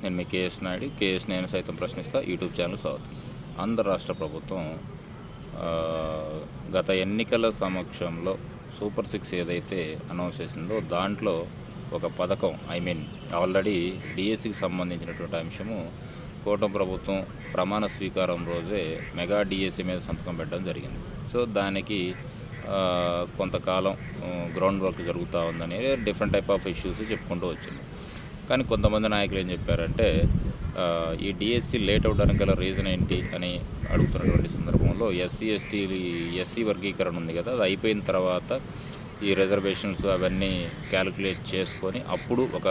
నేను మీ KS Naidu. KS నేను సైతం ప్రశ్నిస్తా. యూట్యూబ్ ఛానల్ స్వాగతం. ఆంధ్ర రాష్ట్ర ప్రభుత్వం గత ఎన్నికల సమక్షంలో సూపర్ సిక్స్ ఏదైతే అనౌన్స్ చేసిందో దాంట్లో ఒక పథకం ఐ మీన్ ఆల్రెడీ డిఎస్సికి సంబంధించినటువంటి అంశము కూటమి ప్రభుత్వం ప్రమాణ స్వీకారం రోజే మెగా డిఎస్సి మీద సంతకం పెట్టడం జరిగింది. సో దానికి కొంతకాలం గ్రౌండ్ వర్క్ జరుగుతూ ఉందని డిఫరెంట్ టైప్ ఆఫ్ ఇష్యూస్ చెప్పుకుంటూ వచ్చింది. కానీ కొంతమంది నాయకులు ఏం చెప్పారంటే ఈ డిఎస్సి లేట్ అవడానికి గల రీజన్ ఏంటి అని అడుగుతున్నటువంటి సందర్భంలో ఎస్సీ ఎస్టీ ఎస్సీ వర్గీకరణ ఉంది కదా అది అయిపోయిన తర్వాత ఈ రిజర్వేషన్స్ అవన్నీ క్యాలిక్యులేట్ చేసుకొని అప్పుడు ఒక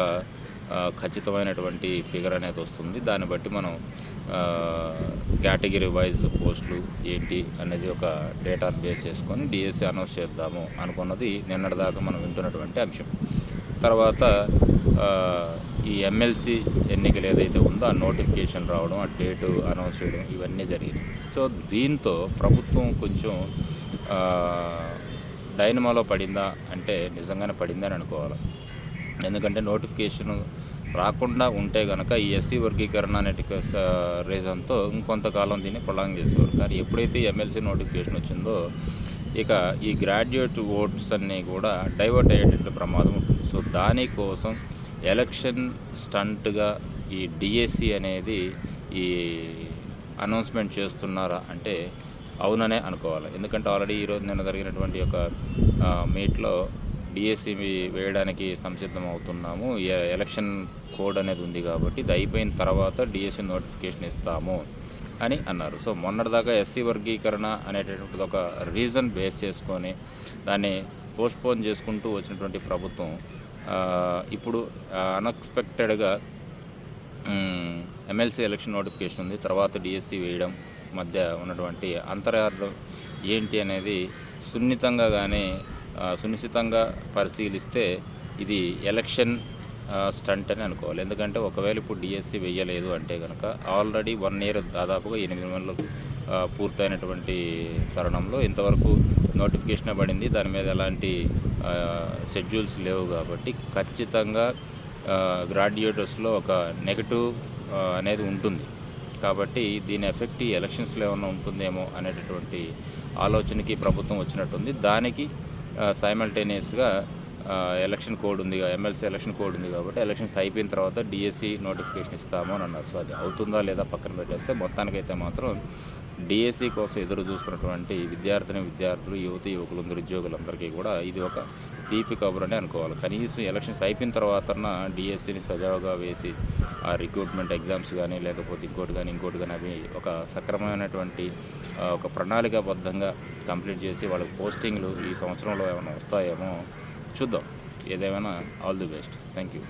ఖచ్చితమైనటువంటి ఫిగర్ అనేది వస్తుంది. దాన్ని బట్టి మనం కేటగిరీ వైజ్ పోస్టులు ఏంటి అనేది ఒక డేటాను బేస్ చేసుకొని డిఎస్సి అనౌన్స్ చేద్దాము అనుకున్నది నిన్నటిదాకా మనం వింటున్నటువంటి అంశం. తర్వాత ఈ ఎమ్మెల్సీ ఎన్నికలు ఏదైతే ఉందో ఆ నోటిఫికేషన్ రావడం ఆ డేటు అనౌన్స్ చేయడం ఇవన్నీ జరిగినాయి. సో దీంతో ప్రభుత్వం కొంచెం డైనమాలో పడిందా అంటే నిజంగానే పడిందని అనుకోవాలి. ఎందుకంటే నోటిఫికేషన్ రాకుండా ఉంటే కనుక ఈ ఎస్సీ వర్గీకరణ అనే రీజన్తో ఇంకొంతకాలం దీన్ని ప్రొలాంగ్ చేసేవారు. కానీ ఎప్పుడైతే ఎమ్మెల్సీ నోటిఫికేషన్ వచ్చిందో ఇక ఈ గ్రాడ్యుయేట్ ఓట్స్ అన్నీ కూడా డైవర్ట్ అయ్యేటట్టు ప్రమాదం ఉంటుంది. సో దానికోసం ఎలక్షన్ స్టంట్గా ఈ డిఎస్సి అనేది ఈ అనౌన్స్మెంట్ చేస్తున్నారా అంటే అవుననే అనుకోవాలి. ఎందుకంటే ఆల్రెడీ ఈరోజు నిన్న జరిగినటువంటి ఒక మీట్లో డిఎస్సి వేయడానికి సంసిద్ధం అవుతున్నాము. ఎలక్షన్ కోడ్ అనేది ఉంది కాబట్టి ఇది అయిపోయిన తర్వాత డిఎస్సి నోటిఫికేషన్ ఇస్తాము అని అన్నారు. సో మొన్నటిదాకా ఎస్సీ వర్గీకరణ అనేటటువంటిది ఒక రీజన్ బేస్ చేసుకొని దాన్ని పోస్ట్పోన్ చేసుకుంటూ వచ్చినటువంటి ప్రభుత్వం ఇప్పుడు అన్ఎక్స్పెక్టెడ్గా ఎమ్మెల్సీ ఎలక్షన్ నోటిఫికేషన్ ఉంది. తర్వాత డిఎస్సి వేయడం మధ్య ఉన్నటువంటి అంతరార్థం ఏంటి అనేది సున్నితంగా కానీ సునిశ్చితంగా పరిశీలిస్తే ఇది ఎలక్షన్ స్టంట్ అని అనుకోవాలి. ఎందుకంటే ఒకవేళ ఇప్పుడు డిఎస్సి వేయలేదు అంటే కనుక ఆల్రెడీ వన్ ఇయర్ దాదాపుగా ఎనిమిది నెలలు పూర్తయినటువంటి తరుణంలో ఇంతవరకు నోటిఫికేషన్ పడింది. దాని మీద ఎలాంటి షెడ్యూల్స్ లేవు కాబట్టి ఖచ్చితంగా గ్రాడ్యుయేటర్స్లో ఒక నెగటివ్ అనేది ఉంటుంది. కాబట్టి దీని ఎఫెక్ట్ ఈ ఎలక్షన్స్లో ఏమైనా ఉంటుందేమో అనేటటువంటి ఆలోచనకి ప్రభుత్వం వచ్చినట్టుంది. దానికి సైమల్టేనియస్గా ఎలక్షన్ కోడ్ ఉంది ఎమ్మెల్సీ ఎలక్షన్ కోడ్ ఉంది కాబట్టి ఎలక్షన్స్ అయిపోయిన తర్వాత డిఎస్సి నోటిఫికేషన్ ఇస్తాము అని అన్నారు. సో అది అవుతుందా లేదా పక్కన పెట్టేస్తే మొత్తానికైతే మాత్రం డిఎస్సి కోసం ఎదురు చూస్తున్నటువంటి విద్యార్థిని విద్యార్థులు యువతి యువకులు నిరుద్యోగులందరికీ కూడా ఇది ఒక తీపి కబురని అనుకోవాలి. కనీసం ఎలక్షన్స్ అయిపోయిన తర్వాత డిఎస్సిని సజావుగా వేసి ఆ రిక్రూట్మెంట్ ఎగ్జామ్స్ కానీ లేకపోతే ఇంకోటి కానీ ఇంకోటి కానీ అవి ఒక సక్రమమైనటువంటి ఒక ప్రణాళికాబద్ధంగా కంప్లీట్ చేసి వాళ్ళకి పోస్టింగ్లు ఈ సంవత్సరంలో ఏమైనా వస్తాయేమో చూద్దాం. ఏదేమైనా all the best. Thank you.